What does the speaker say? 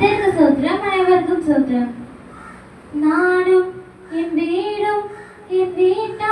கத்தருக்கு சோத்திரம் அனைவருக்கும் சோத்திரம். நானும் என் வீடும் என் வீட்டும்